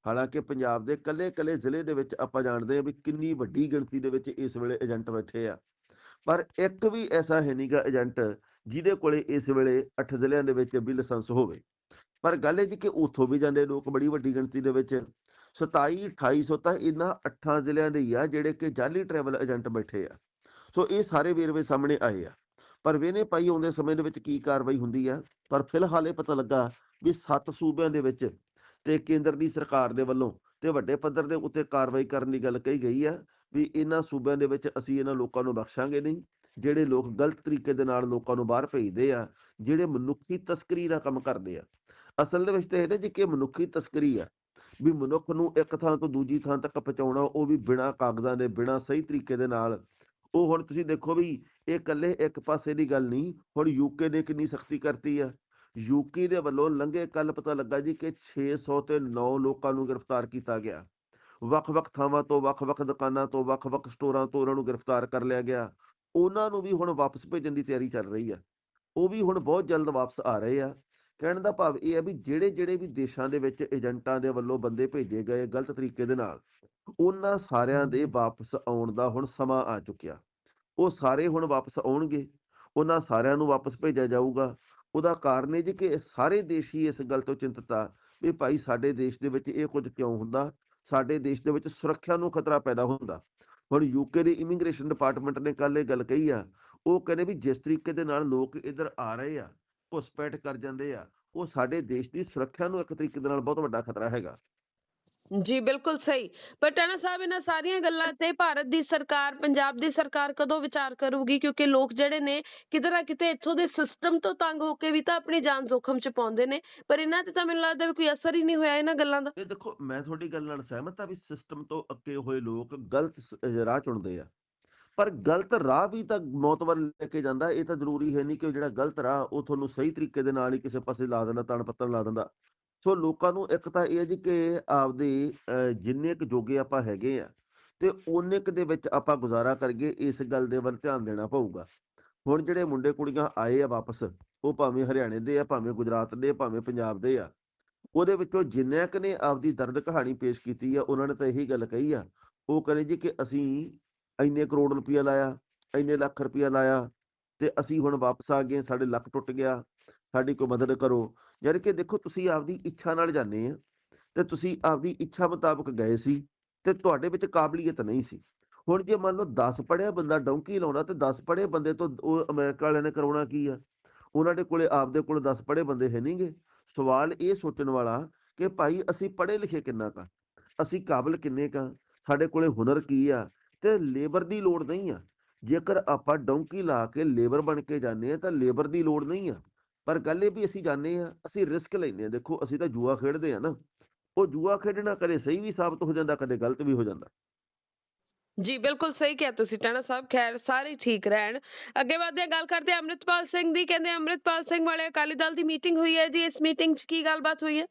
ਹਾਲਾਂਕਿ ਪੰਜਾਬ ਦੇ ਕੱਲੇ-ਕੱਲੇ ਜ਼ਿਲ੍ਹੇ ਦੇ ਵਿੱਚ ਆਪਾਂ ਜਾਣਦੇ ਹਾਂ ਵੀ ਕਿੰਨੀ ਵੱਡੀ ਗਿਣਤੀ ਦੇ ਵਿੱਚ ਇਸ ਵੇਲੇ ਏਜੰਟ ਬੈਠੇ ਆ। ਪਰ ਇੱਕ ਵੀ ਐਸਾ ਹੈ ਨਹੀਂਗਾ ਏਜੰਟ ਜਿਹਦੇ ਕੋਲੇ ਇਸ ਵੇਲੇ 8 ਜ਼ਿਲ੍ਹਿਆਂ ਦੇ ਵਿੱਚ ਵੀ ਲਾਇਸੈਂਸ ਹੋਵੇ। ਪਰ ਗੱਲ ਇਹ ਜੀ ਕਿ ਉੱਥੋਂ ਵੀ ਜਾਂਦੇ ਲੋਕ ਬੜੀ ਵੱਡੀ ਗਿਣਤੀ ਦੇ ਵਿੱਚ। 27 2800 ਤਾਂ ਇਹਨਾਂ 8 ਜ਼ਿਲ੍ਹਿਆਂ ਦੇ ਹੀ ਆ ਜਿਹੜੇ ਕਿ ਜਾਲੀ ਟਰੈਵਲ ਏਜੰਟ ਬੈਠੇ ਆ। ਸੋ ਇਹ ਸਾਰੇ ਵੇਰਵੇ ਸਾਹਮਣੇ ਆਏ ਆ। ਪਰ ਵੇਨੇ ਪਾਈ ਆਉਂਦੇ ਸਮੇਂ ਦੇ ਵਿੱਚ ਕੀ ਕਾਰਵਾਈ ਹੁੰਦੀ ਆ? ਪਰ ਫਿਲਹਾਲ ਇਹ ਪਤਾ ਲੱਗਾ ਵੀ ਸੱਤ ਸੂਬਿਆਂ ਦੇ ਵਿੱਚ ਤੇ ਕੇਂਦਰ ਦੀ ਸਰਕਾਰ ਦੇ ਵੱਲੋਂ ਤੇ ਵੱਡੇ ਪੱਧਰ ਦੇ ਉੱਤੇ ਕਾਰਵਾਈ ਕਰਨ ਦੀ ਗੱਲ ਕਹੀ ਗਈ ਆ ਵੀ ਇਹਨਾਂ ਸੂਬਿਆਂ ਦੇ ਵਿੱਚ ਅਸੀਂ ਇਹਨਾਂ ਲੋਕਾਂ ਨੂੰ ਬਖਸ਼ਾਂਗੇ ਨਹੀਂ। ਜਿਹੜੇ ਲੋਕ ਗਲਤ ਤਰੀਕੇ ਦੇ ਨਾਲ ਲੋਕਾਂ ਨੂੰ ਬਾਹਰ ਭੇਜਦੇ ਆ, ਜਿਹੜੇ ਮਨੁੱਖੀ ਤਸਕਰੀ ਦਾ ਕੰਮ ਕਰਦੇ ਆ। ਅਸਲ ਦੇ ਵਿੱਚ ਤਾਂ ਇਹ ਨਾ ਜੀ ਕਿ ਮਨੁੱਖੀ ਤਸਕਰੀ ਆ, ਵੀ ਮਨੁੱਖ ਨੂੰ ਇੱਕ ਥਾਂ ਤੋਂ ਦੂਜੀ ਥਾਂ ਤੱਕ ਪਹੁੰਚਾਉਣਾ, ਉਹ ਵੀ ਬਿਨਾਂ ਕਾਗਜ਼ਾਂ ਦੇ, ਬਿਨਾਂ ਸਹੀ ਤਰੀਕੇ ਦੇ ਨਾਲ। ਉਹ ਹੁਣ ਤੁਸੀਂ ਦੇਖੋ ਵੀ ਇਹ ਇਕੱਲੇ ਇੱਕ ਪਾਸੇ ਦੀ ਗੱਲ ਨਹੀਂ, ਹੁਣ ਯੂਕੇ ਨੇ ਕਿੰਨੀ ਸਖਤੀ ਕਰਤੀ ਆ। ਯੂਕੇ ਦੇ ਵੱਲੋਂ ਲੰਘੇ ਕੱਲ ਪਤਾ ਲੱਗਾ ਜੀ ਕਿ 600 ਤੇ 9 ਲੋਕਾਂ ਨੂੰ ਗ੍ਰਿਫਤਾਰ ਕੀਤਾ ਗਿਆ। ਵੱਖ-ਵੱਖ ਥਾਵਾਂ ਤੋਂ ਵੱਖ-ਵੱਖ ਦੁਕਾਨਾਂ ਤੋਂ ਵੱਖ-ਵੱਖ ਸਟੋਰਾਂ ਤੋਂ ਉਹਨਾਂ ਨੂੰ ਗ੍ਰਿਫਤਾਰ ਕਰ ਲਿਆ ਗਿਆ। ਉਹਨਾਂ ਨੂੰ ਵੀ ਹੁਣ ਵਾਪਸ ਭੇਜਣ ਦੀ ਤਿਆਰੀ ਚੱਲ ਰਹੀ ਆ। ਉਹ ਵੀ ਹੁਣ ਬਹੁਤ ਜਲਦ ਵਾਪਸ ਆ ਰਹੇ ਆ। ਕਹਿਣ ਦਾ ਭਾਵ ਇਹ ਹੈ ਵੀ ਜਿਹੜੇ ਜਿਹੜੇ ਵੀ ਦੇਸ਼ਾਂ ਦੇ ਵਿੱਚ ਏਜੰਟਾਂ ਦੇ ਵੱਲੋਂ ਬੰਦੇ ਭੇਜੇ ਗਏ ਗਲਤ ਤਰੀਕੇ ਦੇ ਨਾਲ ਉਹਨਾਂ ਸਾਰਿਆਂ ਦੇ ਵਾਪਸ ਆਉਣ ਦਾ ਹੁਣ ਸਮਾਂ ਆ ਚੁੱਕਿਆ। ਉਹ ਸਾਰੇ ਹੁਣ ਵਾਪਸ ਆਉਣਗੇ। ਉਹਨਾਂ ਸਾਰਿਆਂ ਨੂੰ ਵਾਪਸ ਭੇਜਿਆ ਜਾਊਗਾ। ਉਹਦਾ ਕਾਰਨ ਇਹ ਜੀ ਕਿ ਸਾਰੇ ਦੇਸ਼ ਹੀ ਇਸ ਗੱਲ ਤੋਂ ਚਿੰਤਤ ਆ ਵੀ ਭਾਈ ਸਾਡੇ ਦੇਸ਼ ਦੇ ਵਿੱਚ ਇਹ ਕੁਝ ਕਿਉਂ ਹੁੰਦਾ? ਸਾਡੇ ਦੇਸ਼ ਦੇ ਵਿੱਚ ਸੁਰੱਖਿਆ ਨੂੰ ਖਤਰਾ ਪੈਦਾ ਹੁੰਦਾ। ਹੁਣ ਯੂਕੇ ਦੇ ਇਮੀਗ੍ਰੇਸ਼ਨ ਡਿਪਾਰਟਮੈਂਟ ਨੇ ਕੱਲ ਇਹ ਗੱਲ ਕਹੀ ਆ, ਉਹ ਕਹਿੰਦੇ ਵੀ ਜਿਸ ਤਰੀਕੇ ਦੇ ਨਾਲ ਲੋਕ ਇੱਧਰ ਆ ਰਹੇ ਆ, ਘੁਸਪੈਠ ਕਰ ਜਾਂਦੇ ਆ, ਉਹ ਸਾਡੇ ਦੇਸ਼ ਦੀ ਸੁਰੱਖਿਆ ਨੂੰ ਇੱਕ ਤਰੀਕੇ ਦੇ ਨਾਲ ਬਹੁਤ ਵੱਡਾ ਖਤਰਾ ਹੈਗਾ। ਜੀ, ਬਿਲਕੁਲ ਸਹੀ। ਪਰ ਸਾਹਿਬ, ਇਹਨਾਂ ਸਾਰੀਆਂ ਗੱਲਾਂ ਤੇ ਭਾਰਤ ਦੀ ਸਰਕਾਰ, ਪੰਜਾਬ ਦੀ ਸਰਕਾਰ ਕਦੋਂ ਵਿਚਾਰ ਕਰੂਗੀ? ਕਿਉਂਕਿ ਲੋਕ ਜਿਹੜੇ ਨੇ, ਕਿਤੇ ਨਾ ਕਿਤੇ ਇੱਥੋਂ ਦੇ ਸਿਸਟਮ ਤੋਂ ਤੰਗ ਹੋ ਕੇ ਵੀ ਤਾਂ ਆਪਣੀ ਜਾਨ ਜ਼ੋਖਮ 'ਚ ਪਾਉਂਦੇ ਨੇ। ਪਰ ਇਹਨਾਂ ਤੇ ਤਾਂ ਮੈਨੂੰ ਲੱਗਦਾ ਵੀ ਕੋਈ ਅਸਰ ਹੀ ਨਹੀਂ ਹੋਇਆ ਇਹਨਾਂ ਗੱਲਾਂ ਦਾ। ਇਹ ਦੇਖੋ, ਮੈਂ ਤੁਹਾਡੀ ਗੱਲ ਨਾਲ ਸਹਿਮਤ ਆ ਵੀ ਸਿਸਟਮ ਤੋਂ ਅੱਕੇ ਹੋਏ ਲੋਕ ਗਲਤ ਰਾਹ ਚੁਣਦੇ ਆ। ਪਰ ਗਲਤ ਰਾਹ ਵੀ ਤਾਂ ਮੌਤ ਵੱਲ ਲੈ ਕੇ ਜਾਂਦਾ, ਇਹ ਤਾਂ ਜ਼ਰੂਰੀ ਹੈ ਨਹੀਂ ਕਿ ਜਿਹੜਾ ਗਲਤ ਰਾਹ ਉਹ ਤੁਹਾਨੂੰ ਸਹੀ ਤਰੀਕੇ ਦੇ ਨਾਲ ਹੀ ਕਿਸੇ ਪਾਸੇ ਲਾ ਦਿੰਦਾ, ਤਣ ਪੱਤਣ ਲਾ ਦਿੰਦਾ। ਸੋ ਲੋਕਾਂ ਨੂੰ ਇੱਕ ਤਾਂ ਇਹ ਹੈ ਜੀ ਕਿ ਆਪਦੇ ਅਹ, ਜਿੰਨੇ ਕੁ ਜੋਗੇ ਆਪਾਂ ਹੈਗੇ ਆ ਤੇ ਉਹਨੇ ਕੁ ਦੇ ਵਿੱਚ ਆਪਾਂ ਗੁਜ਼ਾਰਾ ਕਰੀਏ ਇਸ ਗੱਲ ਦੇ ਵੱਲ ਧਿਆਨ ਦੇਣਾ ਪਊਗਾ। ਹੁਣ ਜਿਹੜੇ ਮੁੰਡੇ ਕੁੜੀਆਂ ਆਏ ਆ ਵਾਪਸ ਉਹ ਭਾਵੇਂ ਹਰਿਆਣੇ ਦੇ ਆ ਭਾਵੇਂ ਗੁਜਰਾਤ ਦੇ ਭਾਵੇਂ ਪੰਜਾਬ ਦੇ ਆ ਉਹਦੇ ਵਿੱਚੋਂ ਜਿੰਨੇ ਕੁ ਨੇ ਆਪਦੀ ਦਰਦ ਕਹਾਣੀ ਪੇਸ਼ ਕੀਤੀ ਆ ਉਹਨਾਂ ਨੇ ਤਾਂ ਇਹੀ ਗੱਲ ਕਹੀ ਆ ਉਹ ਕਹਿੰਦੇ ਜੀ ਕਿ ਅਸੀਂ ਇੰਨੇ ਕਰੋੜ ਰੁਪਇਆ ਲਾਇਆ ਇੰਨੇ ਲੱਖ ਰੁਪਇਆ ਲਾਇਆ ਤੇ ਅਸੀਂ ਹੁਣ ਵਾਪਸ ਆ ਗਏ ਸਾਡੇ ਲੱਕ ਟੁੱਟ ਗਿਆ ਸਾਡੀ ਕੋਈ ਮਦਦ ਕਰੋ। ਯਾਨੀ ਕਿ ਦੇਖੋ, ਤੁਸੀਂ ਆਪਦੀ ਇੱਛਾ ਨਾਲ ਜਾਂਦੇ ਆ, ਤੇ ਤੁਸੀਂ ਆਪਦੀ ਇੱਛਾ ਮੁਤਾਬਕ ਗਏ ਸੀ, ਤੇ ਤੁਹਾਡੇ ਵਿੱਚ ਕਾਬਲੀਅਤ ਨਹੀਂ ਸੀ। ਹੁਣ ਜੇ ਮੰਨ ਲਓ 10 ਪੜਿਆ ਬੰਦਾ, ਡੌਂਕੀ ਲਾਉਣਾ, ਤੇ 10 ਪੜੇ ਬੰਦੇ ਤੋਂ ਉਹ ਅਮਰੀਕਾ ਵਾਲਿਆਂ ਨੇ ਕਰਾਉਣਾ ਕੀ ਆ? ਉਹਨਾਂ ਦੇ ਕੋਲੇ, ਆਪਦੇ ਕੋਲ 10 ਪੜੇ ਬੰਦੇ ਹੈ ਨਹੀਂਗੇ ਸਵਾਲ ਇਹ ਸੋਚਣ ਵਾਲਾ ਕਿ ਭਾਈ ਅਸੀਂ ਪੜੇ ਲਿਖੇ ਕਿੰਨਾ ਕਾ ਅਸੀਂ ਕਾਬਲ ਕਿੰਨੇ ਕਾ ਸਾਡੇ ਕੋਲੇ ਹੁਨਰ ਕੀ ਆ? ਤੇ ਲੇਬਰ ਦੀ ਲੋੜ ਨਹੀਂ ਆ। ਜੇਕਰ ਆਪਾਂ ਡੌਂਕੀ ਲਾ ਕੇ ਲੇਬਰ ਬਣ ਕੇ ਜਾਂਦੇ ਆ, ਤਾਂ ਲੇਬਰ ਦੀ ਲੋੜ ਨਹੀਂ ਆ। ਪਰ ਗੱਲ ਇਹ ਵੀ ਅਸੀਂ ਜਾਂਦੇ ਆ ਅਸੀਂ ਰਿਸਕ ਲੈਂਦੇ ਆ ਦੇਖੋ ਅਸੀਂ ਤਾਂ ਜੂਆ ਖੇਡਦੇ ਆ ਨਾ। ਉਹ ਜੂਆ ਖੇਡਣਾ ਕਦੇ ਸਹੀ ਵੀ ਸਾਬਤ ਹੋ ਜਾਂਦਾ ਕਦੇ ਗਲਤ ਵੀ ਹੋ ਜਾਂਦਾ। ਜੀ ਬਿਲਕੁਲ ਸਹੀ ਕਿਹਾ ਤੁਸੀਂ ਟਾਣਾ ਸਾਹਿਬ। ਖੈਰ ਸਾਰੇ ਠੀਕ ਰਹਿਣ। ਅੱਗੇ ਵਧਦੇ ਗੱਲ ਕਰਦੇ ਅੰਮ੍ਰਿਤਪਾਲ ਸਿੰਘ ਦੀ। ਕਹਿੰਦੇ ਅੰਮ੍ਰਿਤਪਾਲ ਸਿੰਘ ਵਾਲੇ ਅਕਾਲੀ ਦਲ ਦੀ ਮੀਟਿੰਗ ਹੋਈ ਹੈ ਜੀ। ਇਸ ਮੀਟਿੰਗ 'ਚ ਕੀ ਗੱਲਬਾਤ ਹੋਈ ਹੈ?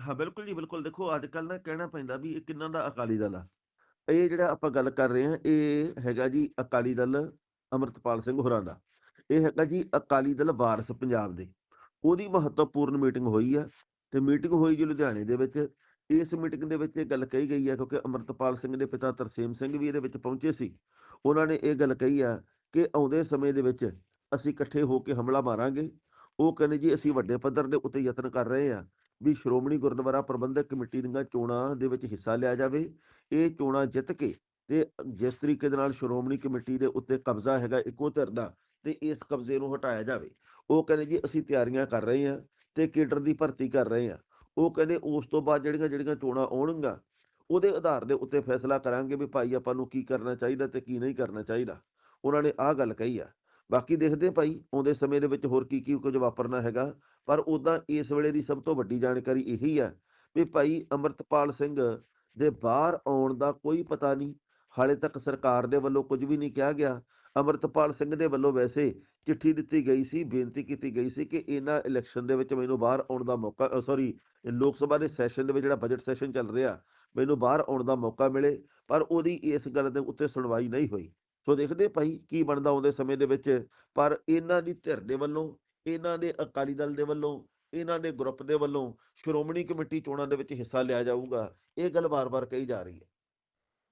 ਹਾਂ ਬਿਲਕੁਲ ਜੀ ਬਿਲਕੁਲ। ਦੇਖੋ ਅੱਜ ਕੱਲ ਨਾ ਕਹਿਣਾ ਪੈਂਦਾ ਵੀ ਇਹ ਕਿੰਨਾ ਦਾ ਅਕਾਲੀ ਦਲ ਆ। ਇਹ ਜਿਹੜਾ ਆਪਾਂ ਗੱਲ ਕਰ ਰਹੇ ਹਾਂ ਇਹ ਹੈਗਾ ਜੀ ਅਕਾਲੀ ਦਲ ਅਮਰਤਪਾਲ ਸਿੰਘ ਹੋਰਾਂ ਦਾ। ਇਹ ਹੈਗਾ ਜੀ ਅਕਾਲੀ ਦਲ ਵਾਰਸ ਪੰਜਾਬ ਦੇ। ਉਹਦੀ ਮਹੱਤਵਪੂਰਨ ਮੀਟਿੰਗ ਹੋਈ ਆ ਤੇ ਮੀਟਿੰਗ ਹੋਈ ਜੀ ਲੁਧਿਆਣੇ ਦੇ ਵਿੱਚ। ਇਸ ਮੀਟਿੰਗ ਦੇ ਵਿੱਚ ਇਹ ਗੱਲ ਕਹੀ ਗਈ ਹੈ ਕਿਉਂਕਿ ਅਮਰਤਪਾਲ ਸਿੰਘ ਦੇ ਪਿਤਾ ਤਰਸੇਮ ਸਿੰਘ ਵੀ ਇਹਦੇ ਵਿੱਚ ਪਹੁੰਚੇ ਸੀ। ਉਹਨਾਂ ਨੇ ਇਹ ਗੱਲ ਕਹੀ ਆ ਕਿ ਆਉਂਦੇ ਸਮੇਂ ਦੇ ਵਿੱਚ ਅਸੀਂ ਇਕੱਠੇ ਹੋ ਕੇ ਹਮਲਾ ਮਾਰਾਂਗੇ। ਉਹ ਕਹਿੰਦੇ ਜੀ ਅਸੀਂ ਵੱਡੇ ਪੱਧਰ ਦੇ ਉੱਤੇ ਯਤਨ ਕਰ ਰਹੇ ਆ ਵੀ ਸ਼੍ਰੋਮਣੀ ਗੁਰਦੁਆਰਾ ਪ੍ਰਬੰਧਕ ਕਮੇਟੀ ਦੀਆਂ ਚੋਣਾਂ ਦੇ ਵਿੱਚ ਹਿੱਸਾ ਲਿਆ ਜਾਵੇ। ਇਹ ਚੋਣਾਂ ਜਿੱਤ ਕੇ ਤੇ ਜਿਸ ਤਰੀਕੇ ਦੇ ਨਾਲ ਸ਼੍ਰੋਮਣੀ ਕਮੇਟੀ ਦੇ ਉੱਤੇ ਕਬਜ਼ਾ ਹੈਗਾ ਇੱਕੋ ਧਿਰ ਦਾ ਤੇ ਇਸ ਕਬਜ਼ੇ ਨੂੰ ਹਟਾਇਆ ਜਾਵੇ। ਉਹ ਕਹਿੰਦੇ ਜੀ ਅਸੀਂ ਤਿਆਰੀਆਂ ਕਰ ਰਹੇ ਹਾਂ ਤੇ ਕੇਡਰ ਦੀ ਭਰਤੀ ਕਰ ਰਹੇ ਹਾਂ। ਉਹ ਕਹਿੰਦੇ ਉਸ ਤੋਂ ਬਾਅਦ ਜਿਹੜੀਆਂ ਜਿਹੜੀਆਂ ਚੋਣਾਂ ਆਉਣਗੀਆਂ, ਉਹਦੇ ਆਧਾਰ ਦੇ ਉੱਤੇ ਫੈਸਲਾ ਕਰਾਂਗੇ ਵੀ ਭਾਈ ਆਪਾਂ ਨੂੰ ਕੀ ਕਰਨਾ ਚਾਹੀਦਾ ਤੇ ਕੀ ਨਹੀਂ ਕਰਨਾ ਚਾਹੀਦਾ। ਉਹਨਾਂ ਨੇ ਆਹ ਗੱਲ ਕਹੀ ਆ। ਬਾਕੀ ਦੇਖਦੇ ਭਾਈ, ਆਉਂਦੇ ਸਮੇਂ ਦੇ ਵਿੱਚ ਹੋਰ ਕੀ ਕੀ ਕੁਝ ਵਾਪਰਨਾ ਹੈਗਾ, ਪਰ ਉਦਾਂ ਇਸ ਵੇਲੇ ਦੀ ਸਭ ਤੋਂ ਵੱਡੀ ਜਾਣਕਾਰੀ ਇਹੀ ਆ ਵੀ ਭਾਈ ਅਮਰਤਪਾਲ ਸਿੰਘ ਦੇ ਬਾਹਰ ਆਉਣ ਦਾ ਕੋਈ ਪਤਾ ਨਹੀਂ, ਹਾਲੇ ਤੱਕ ਸਰਕਾਰ ਦੇ ਵੱਲੋਂ ਕੁਝ ਵੀ ਨਹੀਂ ਕਿਹਾ ਗਿਆ। ਅਮਰਤਪਾਲ ਸਿੰਘ ਦੇ ਵੱਲੋਂ ਵੈਸੇ ਚਿੱਠੀ ਦਿੱਤੀ ਗਈ ਸੀ, ਬੇਨਤੀ ਕੀਤੀ ਗਈ ਸੀ ਕਿ ਇਹਨਾਂ ਇਲੈਕਸ਼ਨ ਦੇ ਵਿੱਚ ਮੈਨੂੰ ਬਾਹਰ ਆਉਣ ਦਾ ਮੌਕਾ ਸੌਰੀ ਲੋਕ ਸਭਾ ਦੇ ਸੈਸ਼ਨ ਦੇ ਵਿੱਚ ਜਿਹੜਾ ਬਜਟ ਸੈਸ਼ਨ ਚੱਲ ਰਿਹਾ, ਮੈਨੂੰ ਬਾਹਰ ਆਉਣ ਦਾ ਮੌਕਾ ਮਿਲੇ, ਪਰ ਉਹਦੀ ਇਸ ਗੱਲ ਦੇ ਉੱਤੇ ਸੁਣਵਾਈ ਨਹੀਂ ਹੋਈ। ਸੋ ਦੇਖਦੇ ਭਾਈ ਕੀ ਬਣਦਾ ਆਉਂਦੇ ਸਮੇਂ ਦੇ ਵਿੱਚ, ਪਰ ਇਹਨਾਂ ਦੀ ਧਿਰ ਦੇ ਵੱਲੋਂ, ਇਹਨਾਂ ਦੇ ਅਕਾਲੀ ਦਲ ਦੇ ਵੱਲੋਂ, ਇਹਨਾਂ ਦੇ ਗਰੁੱਪ ਦੇ ਵੱਲੋਂ ਸ਼੍ਰੋਮਣੀ ਕਮੇਟੀ ਚੋਣਾਂ ਦੇ ਵਿੱਚ ਹਿੱਸਾ ਲਿਆ ਜਾਊਗਾ, ਇਹ ਗੱਲ ਵਾਰ-ਵਾਰ ਕਹੀ ਜਾ ਰਹੀ ਹੈ।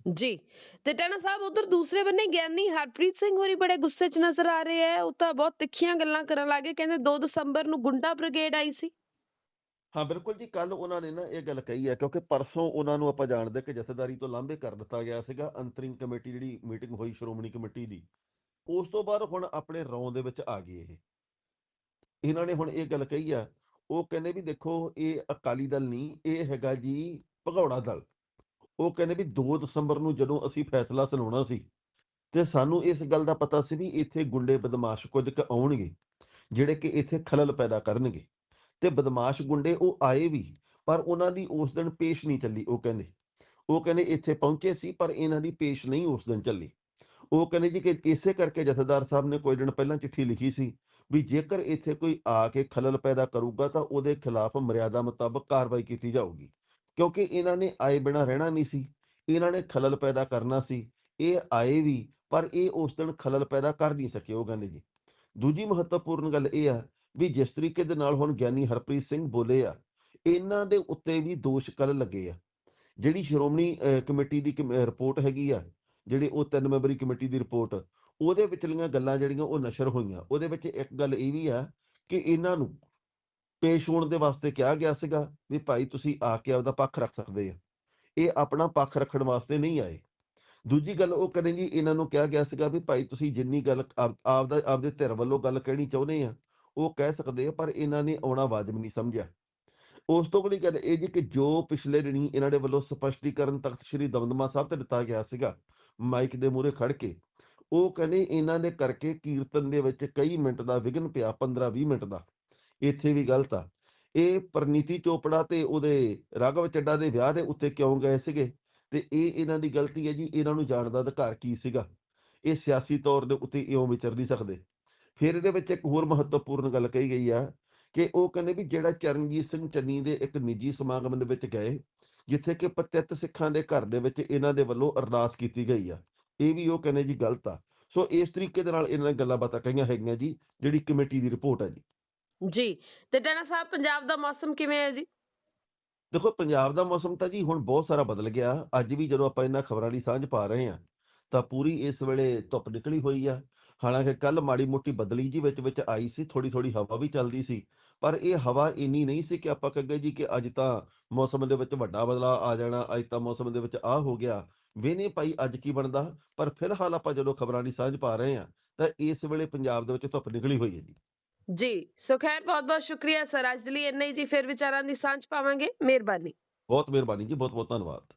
ਜੀ। ਤੇ ਟਾਣਾ ਸਾਹਿਬ, ਉਧਰ ਦੂਸਰੇ ਬੰਨੇ ਗਿਆਨੀ ਹਰਪ੍ਰੀਤ ਸਿੰਘ ਹੋਰੀ ਬੜੇ ਗੁੱਸੇ 'ਚ ਨਜ਼ਰ ਆ ਰਹੇ ਹੈ ਉਹ ਤਾਂ ਬਹੁਤ ਤਿੱਖੀਆਂ ਗੱਲਾਂ ਕਰਨ ਲੱਗੇ ਕਹਿੰਦੇ 2 ਦਸੰਬਰ ਨੂੰ ਗੁੰਡਾ ਬ੍ਰਿਗੇਡ ਆਈ ਸੀ। ਹਾਂ, ਬਿਲਕੁਲ ਜੀ। ਕੱਲ ਉਹਨਾਂ ਨੇ ਨਾ ਇਹ ਗੱਲ ਕਹੀ ਹੈ ਕਿਉਂਕਿ ਪਰਸੋਂ ਉਹਨਾਂ ਨੂੰ ਆਪਾਂ ਜਾਣਦੇ ਕਿ ਜਥੇਦਾਰੀ ਤੋਂ ਲਾਂਭੇ ਕਰ ਦਿੱਤਾ ਗਿਆ ਸੀਗਾ ਅੰਤਰਿਮ ਕਮੇਟੀ, ਜਿਹੜੀ ਮੀਟਿੰਗ ਹੋਈ ਸ਼੍ਰੋਮਣੀ ਕਮੇਟੀ ਦੀ। ਉਸ ਤੋਂ ਬਾਅਦ ਹੁਣ ਆਪਣੇ ਰੌਂ ਦੇ ਵਿੱਚ ਆ ਗਏ ਇਹ। ਇਹਨਾਂ ਨੇ ਹੁਣ ਇਹ ਗੱਲ ਕਹੀ ਆ। ਉਹ ਕਹਿੰਦੇ ਵੀ ਦੇਖੋ, ਇਹ ਅਕਾਲੀ ਦਲ ਨਹੀਂ, ਇਹ ਹੈਗਾ ਜੀ ਭਗੌੜਾ ਦਲ। ਉਹ ਕਹਿੰਦੇ ਵੀ 2 ਦਸੰਬਰ ਨੂੰ ਜਦੋਂ ਅਸੀਂ ਫੈਸਲਾ ਸੁਣਾਉਣਾ ਸੀ ਤੇ ਸਾਨੂੰ ਇਸ ਗੱਲ ਦਾ ਪਤਾ ਸੀ ਵੀ ਇੱਥੇ ਗੁੰਡੇ ਬਦਮਾਸ਼ ਕੁਝ ਕੁ ਆਉਣਗੇ, ਜਿਹੜੇ ਕਿ ਇੱਥੇ ਖਲਲ ਪੈਦਾ ਕਰਨਗੇ। ਤੇ ਬਦਮਾਸ਼ ਗੁੰਡੇ ਉਹ ਆਏ ਵੀ, ਪਰ ਉਹਨਾਂ ਦੀ ਉਸ ਦਿਨ ਪੇਸ਼ ਨਹੀਂ ਚੱਲੀ, ਉਹ ਕਹਿੰਦੇ। ਉਹ ਕਹਿੰਦੇ ਇੱਥੇ ਪਹੁੰਚੇ ਸੀ, ਪਰ ਇਹਨਾਂ ਦੀ ਪੇਸ਼ ਨਹੀਂ ਉਸ ਦਿਨ ਚੱਲੀ। ਉਹ ਕਹਿੰਦੇ ਜੀ ਕਿ ਇਸੇ ਕਰਕੇ ਜਥੇਦਾਰ ਸਾਹਿਬ ਨੇ ਕੋਈ ਦਿਨ ਪਹਿਲਾਂ ਚਿੱਠੀ ਲਿਖੀ ਸੀ ਵੀ ਜੇਕਰ ਇੱਥੇ ਕੋਈ ਆ ਕੇ ਖਲਲ ਪੈਦਾ ਕਰੂਗਾ ਤਾਂ ਉਹਦੇ ਖਿਲਾਫ ਮਰਿਆਦਾ ਮੁਤਾਬਕ ਕਾਰਵਾਈ ਕੀਤੀ ਜਾਊਗੀ। ਕਿਉਂਕਿ ਇਹਨਾਂ ਨੇ ਆਏ ਬਿਨਾਂ ਰਹਿਣਾ ਨਹੀਂ ਸੀ ਇਹਨਾਂ ਨੇ ਖਲਲ ਪੈਦਾ ਕਰਨਾ ਸੀ ਇਹ ਆਏ ਵੀ ਪਰ ਇਹ ਉਸ ਦਿਨ ਖਲਲ ਪੈਦਾ ਕਰ ਨਹੀਂ ਸਕੇ ਉਹ ਕਹਿੰਦੇ ਜੀ। ਦੂਜੀ ਮਹੱਤਵਪੂਰਨ ਗੱਲ ਇਹ ਆ ਵੀ ਜਿਸ ਤਰੀਕੇ ਦੇ ਨਾਲ ਹੁਣ ਗਿਆਨੀ ਹਰਪ੍ਰੀਤ ਸਿੰਘ ਬੋਲੇ ਆ ਇਹਨਾਂ ਦੇ ਉੱਤੇ ਵੀ ਦੋਸ਼ ਕੱਲ ਲੱਗੇ ਆ। ਜਿਹੜੀ ਸ਼੍ਰੋਮਣੀ ਅਹ, ਕਮੇਟੀ ਦੀ ਰਿਪੋਰਟ ਹੈਗੀ ਆ ਜਿਹੜੀ ਉਹ ਤਿੰਨ ਮੈਂਬਰੀ ਕਮੇਟੀ ਦੀ ਰਿਪੋਰਟ ਉਹਦੇ ਵਿਚਲੀਆਂ ਗੱਲਾਂ ਜਿਹੜੀਆਂ ਉਹ ਨਸ਼ਰ ਹੋਈਆਂ। ਉਹਦੇ ਵਿੱਚ ਇੱਕ ਗੱਲ ਇਹ ਵੀ ਆ ਕਿ ਇਹਨਾਂ ਨੂੰ ਪੇਸ਼ ਹੋਣ ਦੇ ਵਾਸਤੇ ਕਿਹਾ ਗਿਆ ਸੀਗਾ ਵੀ ਭਾਈ ਤੁਸੀਂ ਆ ਕੇ ਆਪਦਾ ਪੱਖ ਰੱਖ ਸਕਦੇ ਆ। ਇਹ ਆਪਣਾ ਪੱਖ ਰੱਖਣ ਵਾਸਤੇ ਨਹੀਂ ਆਏ। ਦੂਜੀ ਗੱਲ ਉਹ ਕਹਿੰਦੇ ਜੀ ਇਹਨਾਂ ਨੂੰ ਕਿਹਾ ਗਿਆ ਸੀਗਾ ਵੀ ਭਾਈ ਤੁਸੀਂ ਜਿੰਨੀ ਗੱਲ ਆਪ- ਆਪਦਾ, ਆਪਦੇ ਧਿਰ ਵੱਲੋਂ ਗੱਲ ਕਹਿਣੀ ਚਾਹੁੰਦੇ ਆ, ਉਹ ਕਹਿ ਸਕਦੇ ਆ, ਪਰ ਇਹਨਾਂ ਨੇ ਆਉਣਾ ਵਾਜਬ ਨਹੀਂ ਸਮਝਿਆ। ਉਸ ਤੋਂ ਅਗਲੀ ਗੱਲ ਇਹ ਜੀ ਕਿ ਜੋ ਪਿਛਲੇ ਦਿਨੀ ਇਹਨਾਂ ਦੇ ਵੱਲੋਂ ਸਪਸ਼ਟੀਕਰਨ ਤਖਤ ਸ੍ਰੀ ਦਮਦਮਾ ਸਾਹਿਬ ਤੇ ਦਿੱਤਾ ਗਿਆ ਸੀਗਾ, ਮਾਈਕ ਦੇ ਮੂਹਰੇ ਖੜ ਕੇ, ਉਹ ਕਹਿੰਦੇ ਇਹਨਾਂ ਨੇ ਕਰਕੇ ਕੀਰਤਨ ਦੇ ਵਿੱਚ ਕਈ ਮਿੰਟ ਦਾ ਵਿਘਨ ਪਿਆ 15-20 ਮਿੰਟ ਦਾ। ਇੱਥੇ ਵੀ ਗਲਤ ਆ। ਇਹ ਪ੍ਰਨੀਤੀ ਚੋਪੜਾ ਤੇ ਉਹਦੇ ਰਾਘਵ ਚੱਡਾ ਦੇ ਵਿਆਹ ਦੇ ਉੱਤੇ ਕਿਉਂ ਗਏ ਸੀਗੇ? ਤੇ ਇਹ ਇਹਨਾਂ ਦੀ ਗਲਤੀ ਹੈ ਜੀ, ਇਹਨਾਂ ਨੂੰ ਜਾਣ ਦਾ ਅਧਿਕਾਰ ਕੀ ਸੀਗਾ? ਇਹ ਸਿਆਸੀ ਤੌਰ ਦੇ ਉੱਤੇ ਇਉਂ ਵਿਚਰ ਨਹੀਂ ਸਕਦੇ। ਫਿਰ ਇਹਦੇ ਵਿੱਚ ਇੱਕ ਹੋਰ ਮਹੱਤਵਪੂਰਨ ਗੱਲ ਕਹੀ ਗਈ ਆ ਕਿ ਉਹ ਕਹਿੰਦੇ ਵੀ ਜਿਹੜਾ ਚਰਨਜੀਤ ਸਿੰਘ ਚੰਨੀ ਦੇ ਇੱਕ ਨਿੱਜੀ ਸਮਾਗਮ ਦੇ ਵਿੱਚ ਗਏ, ਜਿੱਥੇ ਕਿ ਪਤਿਤ ਸਿੱਖਾਂ ਦੇ ਘਰ ਦੇ ਵਿੱਚ ਇਹਨਾਂ ਦੇ ਵੱਲੋਂ ਅਰਦਾਸ ਕੀਤੀ ਗਈ ਆ। ਇਹ ਵੀ ਉਹ ਕਹਿੰਦੇ ਜੀ ਗਲਤ ਆ। ਸੋ ਇਸ ਤਰੀਕੇ ਦੇ ਨਾਲ ਇਹਨਾਂ ਨੇ ਗੱਲਾਂ ਬਾਤਾਂ ਕਹੀਆਂ ਹੈਗੀਆਂ ਜੀ, ਜਿਹੜੀ ਕਮੇਟੀ ਦੀ ਰਿਪੋਰਟ ਆ ਜੀ। ਜੀ, ਤੇ ਟੈਣਾ ਸਾਹਿਬ, ਪੰਜਾਬ ਦਾ ਮੌਸਮ ਕਿਵੇਂ ਹੈ ਜੀ? ਦੇਖੋ, ਪੰਜਾਬ ਦਾ ਮੌਸਮ ਤਾਂ ਜੀ ਹੁਣ ਬਹੁਤ ਸਾਰਾ ਬਦਲ ਗਿਆ। ਅੱਜ ਵੀ ਜਦੋਂ ਆਪਾਂ ਇਹਨਾਂ ਖਬਰਾਂ ਦੀ ਸਾਂਝ ਪਾ ਰਹੇ ਹਾਂ, ਤਾਂ ਪੂਰੀ ਇਸ ਵੇਲੇ ਧੁੱਪ ਨਿਕਲੀ ਹੋਈ ਆ। ਹਾਲਾਂਕਿ ਕੱਲ ਮਾੜੀ ਮੋਟੀ ਬਦਲੀ ਜੀ ਵਿੱਚ ਵਿੱਚ ਆਈ ਸੀ ਥੋੜੀ ਥੋੜੀ ਹਵਾ ਵੀ ਚੱਲਦੀ ਸੀ। ਪਰ ਇਹ ਹਵਾ ਇੰਨੀ ਨਹੀਂ ਸੀ ਕਿ ਆਪਾਂ ਕਹੀਏ ਜੀ ਕਿ ਅੱਜ ਤਾਂ ਮੌਸਮ ਦੇ ਵਿੱਚ ਵੱਡਾ ਬਦਲਾਅ ਆ ਜਾਣਾ, ਅੱਜ ਤਾਂ ਮੌਸਮ ਦੇ ਵਿੱਚ ਆ ਹੋ ਗਿਆ। ਵੇਨੇ ਭਾਈ ਅੱਜ ਕੀ ਬਣਦਾ, ਪਰ ਫਿਲਹਾਲ ਆਪਾਂ ਜਦੋਂ ਖਬਰਾਂ ਦੀ ਸਾਂਝ ਪਾ ਰਹੇ ਹਾਂ, ਤਾਂ ਇਸ ਵੇਲੇ ਪੰਜਾਬ ਦੇ ਵਿੱਚ ਧੁੱਪ ਨਿਕਲੀ ਹੋਈ ਹੈ ਜੀ। ਜੀ, ਸੋ ਖੈਰ ਬਹੁਤ ਬਹੁਤ ਸ਼ੁਕਰੀਆ ਸਰ। ਅੱਜ ਦੇ ਲਈ ਇੰਨਾ ਹੀ ਜੀ, ਫਿਰ ਵਿਚਾਰਾਂ ਦੀ ਸਾਂਝ ਪਾਵਾਂਗੇ। ਮਿਹਰਬਾਨੀ। ਬਹੁਤ ਮਿਹਰਬਾਨੀ ਜੀ ਬਹੁਤ ਬਹੁਤ ਧੰਨਵਾਦ।